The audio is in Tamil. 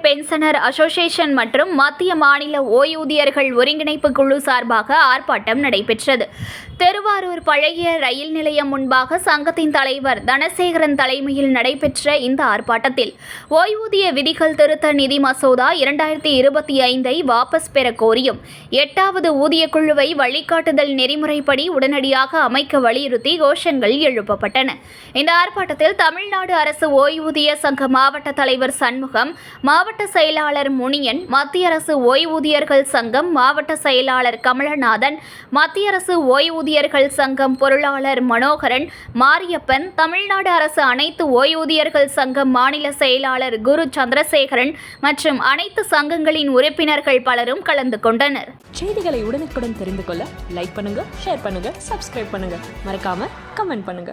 பென்ஷனர் அசோசியேஷன் மற்றும் மத்திய மாநில ஓய்வூதியர்கள் ஒருங்கிணைப்பு குழு சார்பாக ஆர்ப்பாட்டம் நடைபெற்றது. திருவாரூர் பழைய ரயில் நிலையம் முன்பாக சங்கத்தின் தலைவர் தனசேகரன் தலைமையில் நடைபெற்ற இந்த ஆர்ப்பாட்டத்தில் ஓய்வூதிய விதிகள் திருத்த நிதி மசோதா இரண்டாயிரத்தி இருபத்தி ஐந்தை வாபஸ் பெற கோரியும் எட்டாவது ஊதிய குழுவை வழிகாட்டுதல் நெறிமுறைப்படி உடனடியாக அமைக்க வலியுறுத்தி கோஷங்கள் எழுப்பப்பட்டன. இந்த ஆர்ப்பாட்டத்தில் தமிழ்நாடு அரசு ஓய்வூதிய சங்க மாவட்ட தலைவர் சண்முகம் மாவட்ட செயலாளர் முனியன் மத்திய அரசு ஓய்வூதியர்கள் சங்கம் மாவட்ட செயலாளர் கமலநாதன் மத்திய அரசு ஓய்வூதியர்கள் சங்கம் பொருளாளர் மனோகரன் மாரியப்பன் தமிழ்நாடு அரசு அனைத்து ஓய்வூதியர்கள் சங்கம் மாநில செயலாளர் குரு சந்திரசேகரன் மற்றும் அனைத்து சங்கங்களின் உறுப்பினர்கள் பலரும் கலந்து கொண்டனர். செய்திகளை உடனுக்குடன் தெரிந்து கொள்ள லைக் பண்ணுங்க ஷேர் பண்ணுங்க சப்ஸ்கிரைப் பண்ணுங்க. மறக்காம கமெண்ட் பண்ணுங்க.